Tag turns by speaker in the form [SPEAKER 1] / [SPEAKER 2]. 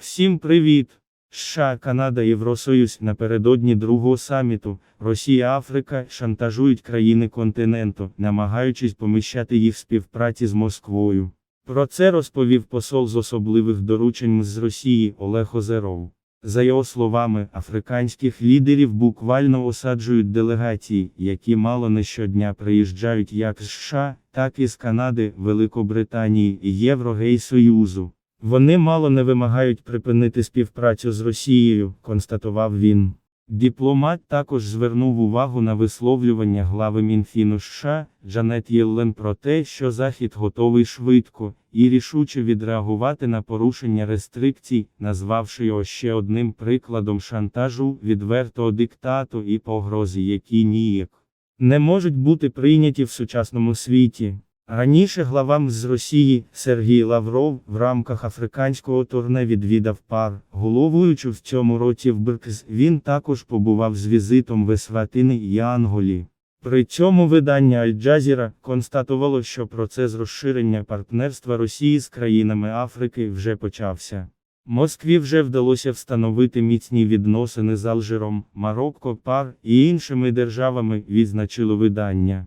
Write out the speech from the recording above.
[SPEAKER 1] Всім привіт! США, Канада, Євросоюз напередодні другого саміту Росія, Африка шантажують країни континенту, намагаючись поміщати їх співпраці з Москвою. Про це розповів посол з особливих доручень з Росії Олег Озеров. За його словами, африканських лідерів буквально осаджують делегації, які мало не щодня приїжджають як з США, так і з Канади, Великобританії і Єврогейсоюзу. Вони мало не вимагають припинити співпрацю з Росією, констатував він. Дипломат також звернув увагу на висловлювання глави Мінфіну США Джанет Єллен про те, що Захід готовий швидко і рішуче відреагувати на порушення рестрикцій, назвавши його ще одним прикладом шантажу, відвертого диктату і погрози, які ніяк не можуть бути прийняті в сучасному світі. Раніше главам з Росії Сергій Лавров в рамках африканського турне відвідав пар, головуючи в цьому році в БРКЗ. Він також побував з візитом в Есватини і Анголі. При цьому видання Аль-Джазіра констатувало, що процес розширення партнерства Росії з країнами Африки вже почався. Москві вже вдалося встановити міцні відносини з Алжиром, Марокко, Пар і іншими державами, відзначило видання.